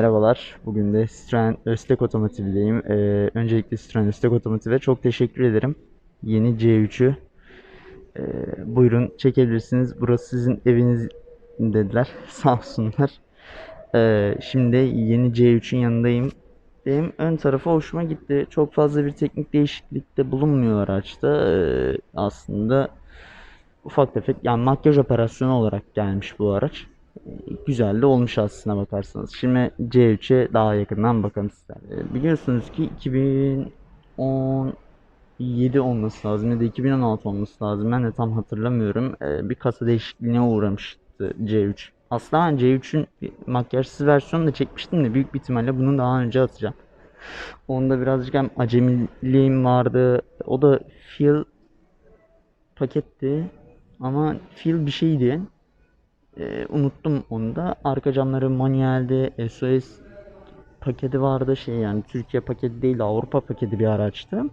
Merhabalar. Bugün de Citroen Öztek Otomotiv'deyim. Ee, öncelikle Citroen Öztek Otomotiv'e çok teşekkür ederim. Yeni C3'ü ee, buyurun çekebilirsiniz. Burası sizin eviniz dediler. Sağ olsunlar. Ee, şimdi yeni C3'ün yanındayım. Benim ön tarafı hoşuma gitti. Çok fazla bir teknik değişiklikte bulunmuyor araçta. Ee, aslında ufak tefek yani makyaj operasyonu olarak gelmiş bu araç. Ee, Güzel de olmuş aslına bakarsanız. Şimdi C3'e daha yakından bakalım sizlerle. Biliyorsunuz ki 2017 olması lazım ya da 2016 olması lazım. Ben de tam hatırlamıyorum. Ee, Bir kasa değişikliğine uğramıştı C3. Aslında ben C3'ün bir makyajsız versiyonunu da çekmiştim de büyük bir ihtimalle bunu daha önce atacağım. Onda birazcık hem acemiliğim vardı. O da feel paketti. Ama feel bir şeydi. Ee, unuttum onu da. Arka camları manueldi. SOS paketi vardı. Şey yani Türkiye paketi değil Avrupa paketi bir araçtı.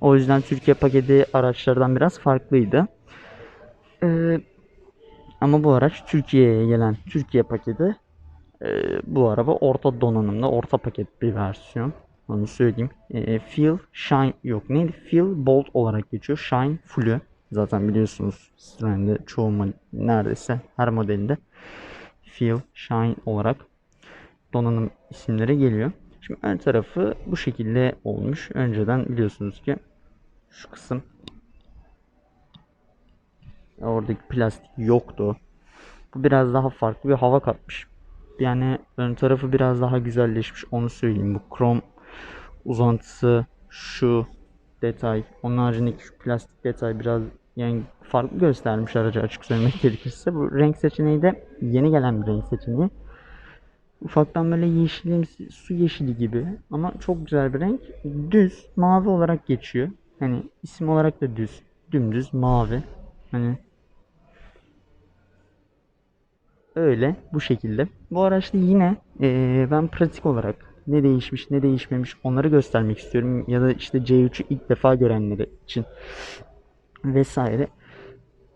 O yüzden Türkiye paketi araçlardan biraz farklıydı. Ee, ama bu araç Türkiye'ye gelen Türkiye paketi. Ee, bu araba orta donanımda orta paket bir versiyon. Onu söyleyeyim. Ee, Feel Shine yok. Neydi? Feel Bold olarak geçiyor. Shine Full'ü. Zaten biliyorsunuz Citroen'de çoğu neredeyse her modelinde Feel Shine olarak donanım isimleri geliyor. Şimdi ön tarafı bu şekilde olmuş. Önceden biliyorsunuz ki şu kısım oradaki plastik yoktu. Bu biraz daha farklı bir hava katmış. Yani ön tarafı biraz daha güzelleşmiş onu söyleyeyim. Bu krom uzantısı şu detay onun haricindeki şu plastik detay biraz yani farklı göstermiş aracı açık söylemek gerekirse. Bu renk seçeneği de yeni gelen bir renk seçeneği. Ufaktan böyle yeşilimsi su yeşili gibi ama çok güzel bir renk. Düz mavi olarak geçiyor. Hani isim olarak da düz. Dümdüz mavi. Hani öyle bu şekilde. Bu araçta yine eee, ben pratik olarak ne değişmiş ne değişmemiş onları göstermek istiyorum. Ya da işte C3'ü ilk defa görenleri için vesaire.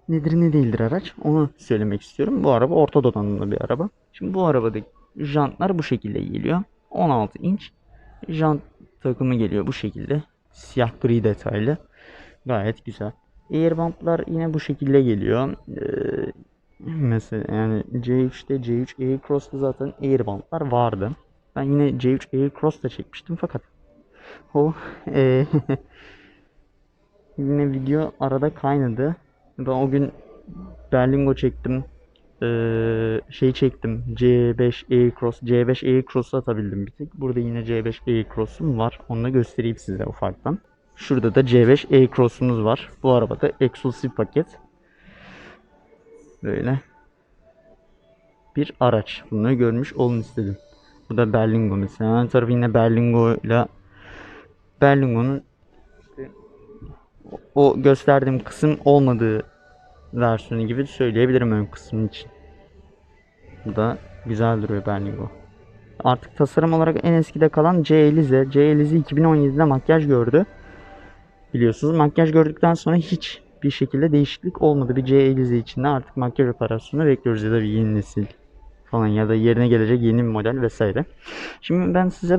Nedir ne değildir araç onu söylemek istiyorum. Bu araba orta donanımlı bir araba. Şimdi bu arabadaki jantlar bu şekilde geliyor. 16 inç jant takımı geliyor bu şekilde. Siyah gri detaylı. Gayet güzel. Airbump'lar yine bu şekilde geliyor. Ee, mesela yani C3'te C3 Aircross'ta zaten Airbump'lar vardı. Ben yine C3 Aircross'ta çekmiştim fakat o eee, yine video arada kaynadı. Ben o gün Berlingo çektim. Ee, şey çektim. C5 Aircross, C5 Aircross'u atabildim bir tek. Burada yine C5 Aircross'um var. Onu da göstereyim size ufaktan. Şurada da C5 Aircross'umuz var. Bu arabada eksklusif paket. Böyle bir araç. Bunu görmüş olun istedim. Bu da Berlingo mesela. Ön tarafı yine Berlingo ile Berlingo'nun o gösterdiğim kısım olmadığı versiyonu gibi söyleyebilirim ön kısmı için. Bu da güzel duruyor Berlingo. Artık tasarım olarak en eskide kalan C Elize. C Elize 2017'de makyaj gördü. Biliyorsunuz makyaj gördükten sonra hiç bir şekilde değişiklik olmadı. Bir C Elize içinde artık makyaj operasyonu bekliyoruz ya da bir yeni nesil falan ya da yerine gelecek yeni bir model vesaire. Şimdi ben size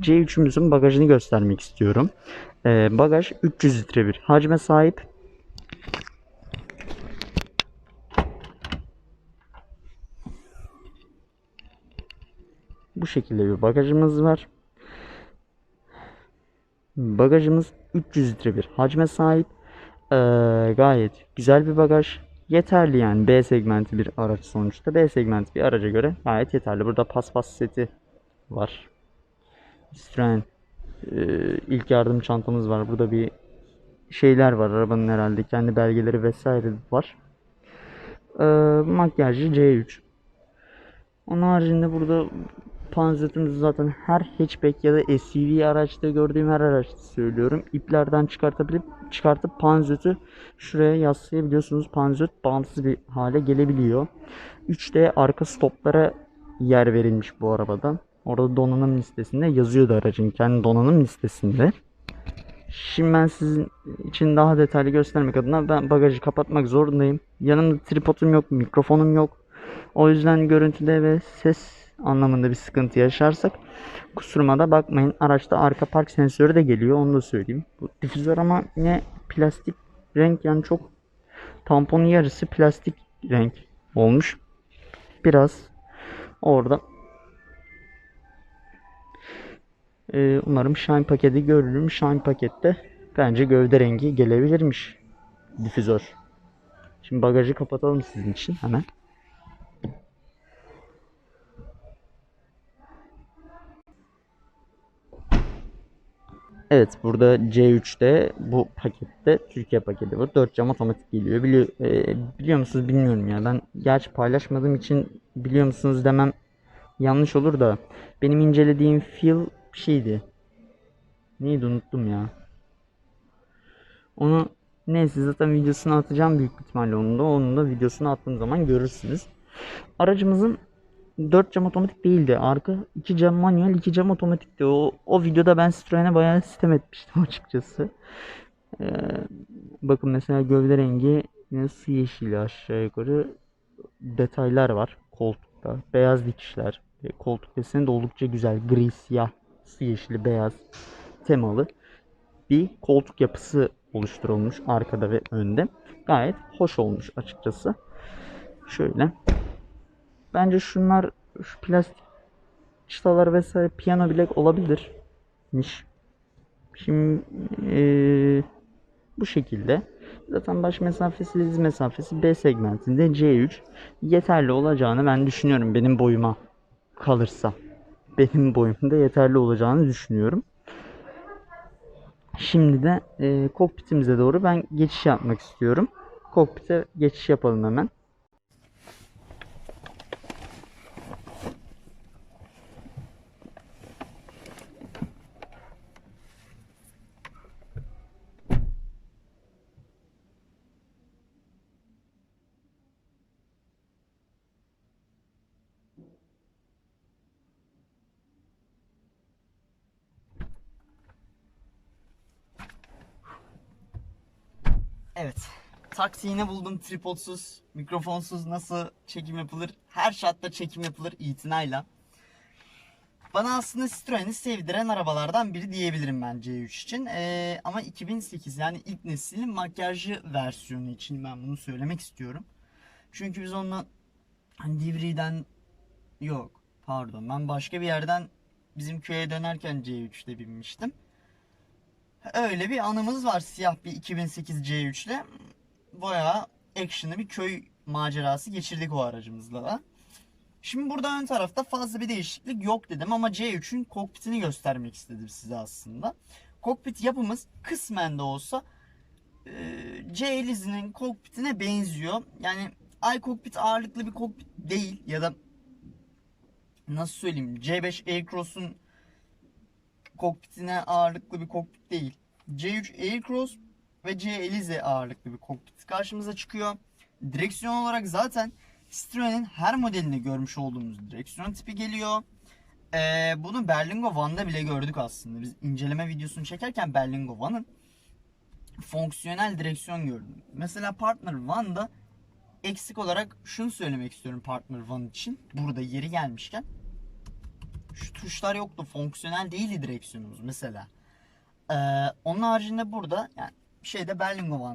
C3'ümüzün bagajını göstermek istiyorum. Ee, bagaj 300 litre bir hacme sahip. Bu şekilde bir bagajımız var. Bagajımız 300 litre bir hacme sahip. Ee, gayet güzel bir bagaj. Yeterli yani B segmenti bir araç sonuçta. B segmenti bir araca göre gayet yeterli. Burada paspas seti var. Citroen e, ilk yardım çantamız var. Burada bir şeyler var arabanın herhalde. Kendi belgeleri vesaire var. Ee, makyajlı C3. Onun haricinde burada panzötümüz zaten her hatchback ya da SUV araçta gördüğüm her araçta söylüyorum. İplerden çıkartabilip çıkartıp panzötü şuraya yaslayabiliyorsunuz. Panzöt bağımsız bir hale gelebiliyor. 3D arka stoplara yer verilmiş bu arabada. Orada donanım listesinde yazıyordu aracın kendi donanım listesinde. Şimdi ben sizin için daha detaylı göstermek adına ben bagajı kapatmak zorundayım. Yanımda tripodum yok, mikrofonum yok. O yüzden görüntüde ve ses anlamında bir sıkıntı yaşarsak kusuruma da bakmayın. Araçta arka park sensörü de geliyor onu da söyleyeyim. Bu difüzör ama yine plastik renk yani çok tamponun yarısı plastik renk olmuş. Biraz orada Ee, umarım Shine paketi görürüm. Shine pakette bence gövde rengi gelebilirmiş. Difüzör. Şimdi bagajı kapatalım sizin için hemen. Evet burada C3'te bu pakette Türkiye paketi var. 4 cam otomatik geliyor. Biliyor, e, biliyor musunuz bilmiyorum ya. Ben gerçi paylaşmadığım için biliyor musunuz demem yanlış olur da benim incelediğim feel şeydi. Neydi unuttum ya. Onu neyse zaten videosunu atacağım büyük ihtimalle onun da. Onun da videosunu attığım zaman görürsünüz. Aracımızın 4 cam otomatik değildi. Arka 2 cam manuel 2 cam otomatikti. O, o videoda ben Citroen'e bayağı sistem etmiştim açıkçası. Ee, bakın mesela gövde rengi yine su yeşili aşağı yukarı detaylar var koltukta. Beyaz dikişler. E, Koltuk deseni de oldukça güzel. Gri, siyah, su yeşili, beyaz temalı bir koltuk yapısı oluşturulmuş arkada ve önde. Gayet hoş olmuş açıkçası. Şöyle. Bence şunlar şu plastik çıtalar vesaire piyano bilek olabilirmiş. Şimdi eee, bu şekilde. Zaten baş mesafesi diz mesafesi B segmentinde C3 yeterli olacağını ben düşünüyorum benim boyuma kalırsa. Benim boyumda yeterli olacağını düşünüyorum. Şimdi de eee kokpitimize doğru ben geçiş yapmak istiyorum. Kokpite geçiş yapalım hemen. Evet. Taksi yine buldum tripodsuz, mikrofonsuz nasıl çekim yapılır? Her şartta çekim yapılır itinayla. Bana aslında Citroen'i sevdiren arabalardan biri diyebilirim ben C3 için. Ee, ama 2008 yani ilk neslin makyajlı versiyonu için ben bunu söylemek istiyorum. Çünkü biz onunla hani Divri'den yok pardon ben başka bir yerden bizim köye dönerken C3'te binmiştim. Öyle bir anımız var siyah bir 2008 C3 ile. Bayağı action'lı bir köy macerası geçirdik o aracımızla da. Şimdi burada ön tarafta fazla bir değişiklik yok dedim ama C3'ün kokpitini göstermek istedim size aslında. Kokpit yapımız kısmen de olsa e, C50'nin kokpitine benziyor. Yani iCockpit ağırlıklı bir kokpit değil ya da nasıl söyleyeyim C5 Aircross'un kokpitine ağırlıklı bir kokpit değil. C3 Aircross ve C Elize ağırlıklı bir kokpit karşımıza çıkıyor. Direksiyon olarak zaten Citroen'in her modelinde görmüş olduğumuz direksiyon tipi geliyor. Ee, bunu Berlingo One'da bile gördük aslında. Biz inceleme videosunu çekerken Berlingo One'ın fonksiyonel direksiyon gördüm. Mesela Partner One'da eksik olarak şunu söylemek istiyorum Partner One için. Burada yeri gelmişken şu tuşlar yoktu. Fonksiyonel değildi direksiyonumuz mesela. Ee, onun haricinde burada yani şeyde Berlingo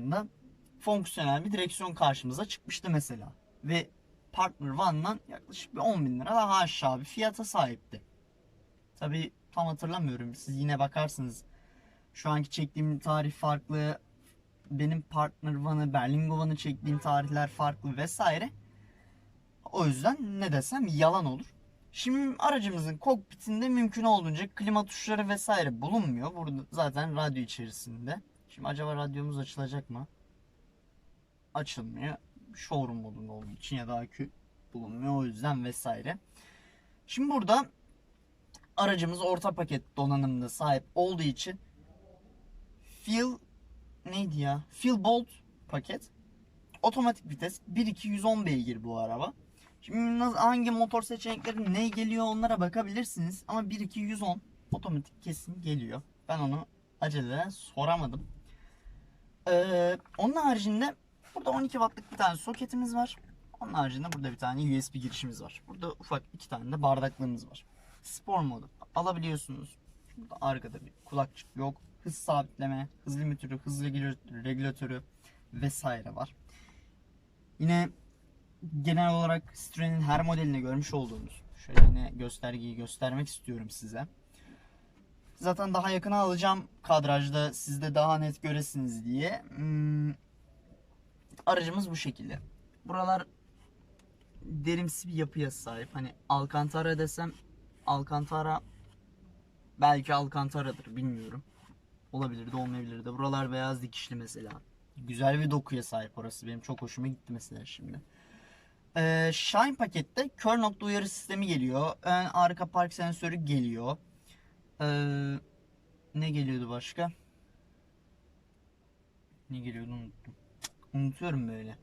fonksiyonel bir direksiyon karşımıza çıkmıştı mesela. Ve Partner One'dan yaklaşık bir 10 bin lira daha aşağı bir fiyata sahipti. Tabi tam hatırlamıyorum. Siz yine bakarsınız. Şu anki çektiğim tarih farklı. Benim Partner One'ı, Berlingo One'ı çektiğim tarihler farklı vesaire. O yüzden ne desem yalan olur. Şimdi aracımızın kokpitinde mümkün olduğunca klima tuşları vesaire bulunmuyor. Burada zaten radyo içerisinde. Şimdi acaba radyomuz açılacak mı? Açılmıyor. Showroom modunda olduğu için ya da akü bulunmuyor o yüzden vesaire. Şimdi burada aracımız orta paket donanımda sahip olduğu için Feel neydi ya? Feel Bolt paket. Otomatik vites 1.2 110 beygir bu araba. Şimdi hangi motor seçenekleri ne geliyor onlara bakabilirsiniz. Ama 1.2 110 otomatik kesin geliyor. Ben onu aceleden soramadım. Ee, onun haricinde burada 12 wattlık bir tane soketimiz var. Onun haricinde burada bir tane USB girişimiz var. Burada ufak iki tane de bardaklığımız var. Spor modu alabiliyorsunuz. Burada arkada bir kulakçık yok. Hız sabitleme, hız limitörü, hız regülatörü, vesaire var. Yine genel olarak Citroen'in her modelinde görmüş olduğunuz şöyle yine göstergeyi göstermek istiyorum size. Zaten daha yakına alacağım kadrajda siz de daha net göresiniz diye. Hmm, aracımız bu şekilde. Buralar derimsi bir yapıya sahip. Hani Alcantara desem Alcantara belki Alcantara'dır bilmiyorum. Olabilir de olmayabilir de. Buralar beyaz dikişli mesela. Güzel bir dokuya sahip orası. Benim çok hoşuma gitti mesela şimdi. Ee, Shine pakette kör nokta uyarı sistemi geliyor. Ön arka park sensörü geliyor. Ee, ne geliyordu başka? Ne geliyordu unuttum. Unutuyorum böyle.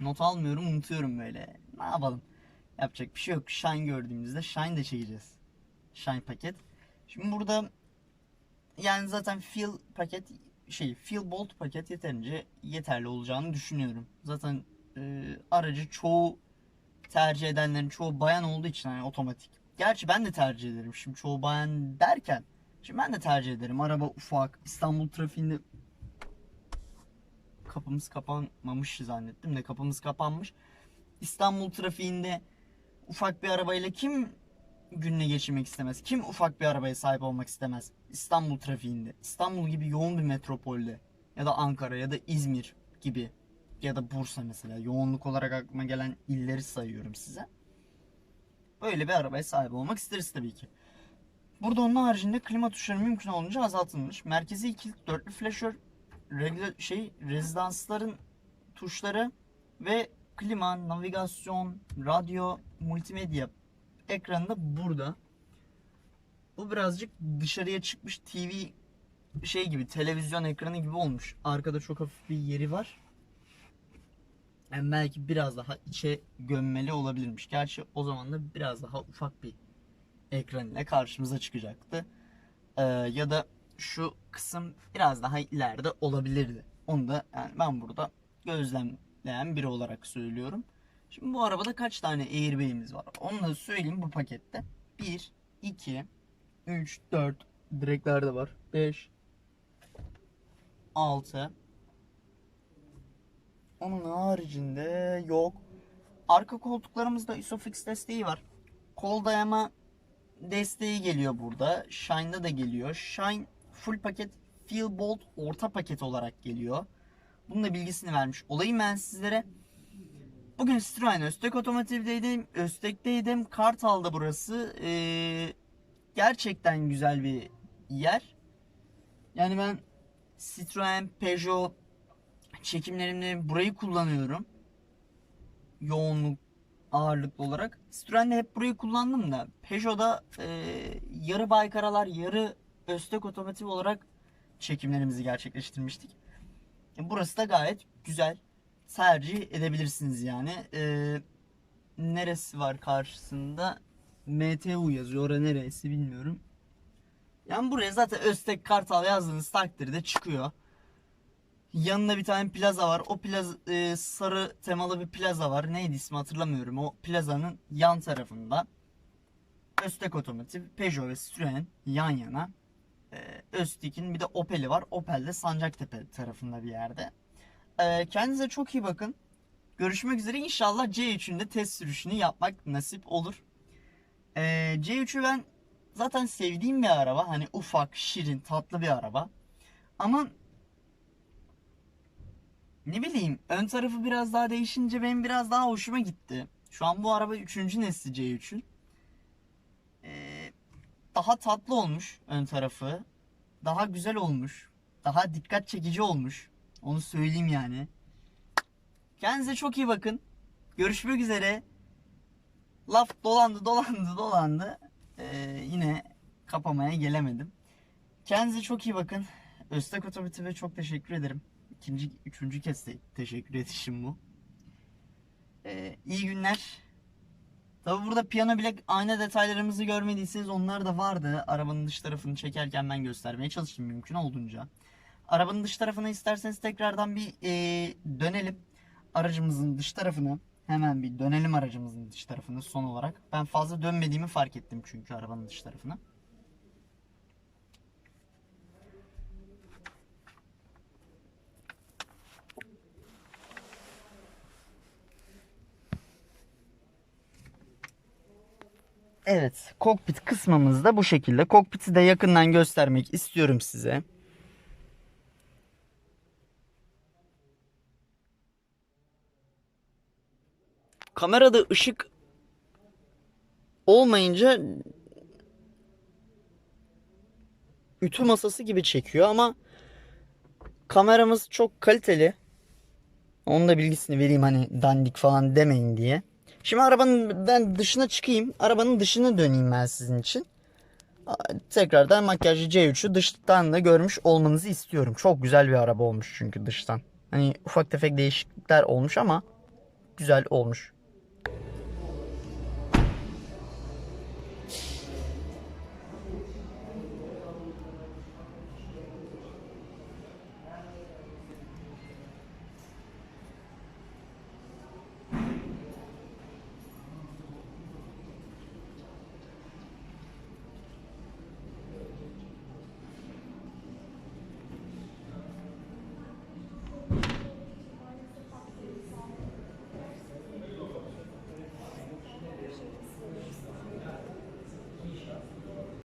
Not almıyorum unutuyorum böyle. Ne yapalım? Yapacak bir şey yok. Shine gördüğümüzde Shine de çekeceğiz. Shine paket. Şimdi burada yani zaten Feel paket şey Feel Bolt paket yeterince yeterli olacağını düşünüyorum. Zaten e, aracı çoğu tercih edenlerin çoğu bayan olduğu için hani otomatik. Gerçi ben de tercih ederim. Şimdi çoğu bayan derken şimdi ben de tercih ederim. Araba ufak. İstanbul trafiğinde kapımız kapanmamış zannettim de kapımız kapanmış. İstanbul trafiğinde ufak bir arabayla kim gününe geçirmek istemez? Kim ufak bir arabaya sahip olmak istemez? İstanbul trafiğinde. İstanbul gibi yoğun bir metropolde ya da Ankara ya da İzmir gibi ya da Bursa mesela yoğunluk olarak aklıma gelen illeri sayıyorum size. Böyle bir arabaya sahip olmak isteriz tabii ki. Burada onun haricinde klima tuşları mümkün olunca azaltılmış. Merkezi ikili dörtlü flaşör şey rezidansların tuşları ve klima, navigasyon, radyo, multimedya ekranı da burada. Bu birazcık dışarıya çıkmış TV şey gibi televizyon ekranı gibi olmuş. Arkada çok hafif bir yeri var. Yani belki biraz daha içe gömmeli olabilirmiş. Gerçi o zaman da biraz daha ufak bir ekran ile karşımıza çıkacaktı. Ee, ya da şu kısım biraz daha ileride olabilirdi. Onu da yani ben burada gözlemleyen biri olarak söylüyorum. Şimdi bu arabada kaç tane airbag'imiz var? Onu da söyleyeyim bu pakette. 1, 2, 3, 4 direkler de var. 5, 6. Onun haricinde yok. Arka koltuklarımızda Isofix desteği var. Kol dayama desteği geliyor burada. Shine'da da geliyor. Shine full paket Feel Bolt orta paket olarak geliyor. Bunun da bilgisini vermiş olayım ben sizlere. Bugün Citroen Öztek Otomotiv'deydim. Öztek'teydim. Kartal'da burası. Ee, gerçekten güzel bir yer. Yani ben Citroen, Peugeot çekimlerimde burayı kullanıyorum. Yoğunluk ağırlıklı olarak. Citroen'de hep burayı kullandım da Peugeot'da e, yarı Baykaralar, yarı Öztek Otomotiv olarak çekimlerimizi gerçekleştirmiştik. E, Burası da gayet güzel. Tercih edebilirsiniz yani. E, neresi var karşısında? MTU yazıyor. Orada neresi bilmiyorum. Yani buraya zaten Öztek Kartal yazdığınız takdirde çıkıyor. Yanında bir tane plaza var. O plaza e, sarı temalı bir plaza var. Neydi ismi hatırlamıyorum. O plazanın yan tarafında Öztek Otomotiv, Peugeot ve Citroen yan yana. E, Öztek'in bir de Opel'i var. Opel de Sancaktepe tarafında bir yerde. E, kendinize çok iyi bakın. Görüşmek üzere. İnşallah C3'ün de test sürüşünü yapmak nasip olur. E, C3'ü ben zaten sevdiğim bir araba. Hani ufak, şirin, tatlı bir araba. Ama ne bileyim ön tarafı biraz daha değişince benim biraz daha hoşuma gitti. Şu an bu araba 3. nesli C3'ün. Ee, daha tatlı olmuş ön tarafı. Daha güzel olmuş. Daha dikkat çekici olmuş. Onu söyleyeyim yani. Kendinize çok iyi bakın. Görüşmek üzere. Laf dolandı dolandı dolandı. Ee, yine kapamaya gelemedim. Kendinize çok iyi bakın. Öztek Otomotiv'e çok teşekkür ederim. İkinci, üçüncü kez de teşekkür edişim bu. Ee, iyi günler. Tabi burada piyano bilek ayna detaylarımızı görmediyseniz onlar da vardı. Arabanın dış tarafını çekerken ben göstermeye çalıştım mümkün olduğunca. Arabanın dış tarafını isterseniz tekrardan bir ee, dönelim. Aracımızın dış tarafını Hemen bir dönelim aracımızın dış tarafını son olarak. Ben fazla dönmediğimi fark ettim çünkü arabanın dış tarafına. Evet, kokpit kısmımız da bu şekilde. Kokpiti de yakından göstermek istiyorum size. Kamerada ışık olmayınca ütü masası gibi çekiyor ama kameramız çok kaliteli. Onun da bilgisini vereyim hani dandik falan demeyin diye. Şimdi arabanın ben dışına çıkayım. Arabanın dışına döneyim ben sizin için. Tekrardan makyajlı C3'ü dıştan da görmüş olmanızı istiyorum. Çok güzel bir araba olmuş çünkü dıştan. Hani ufak tefek değişiklikler olmuş ama güzel olmuş.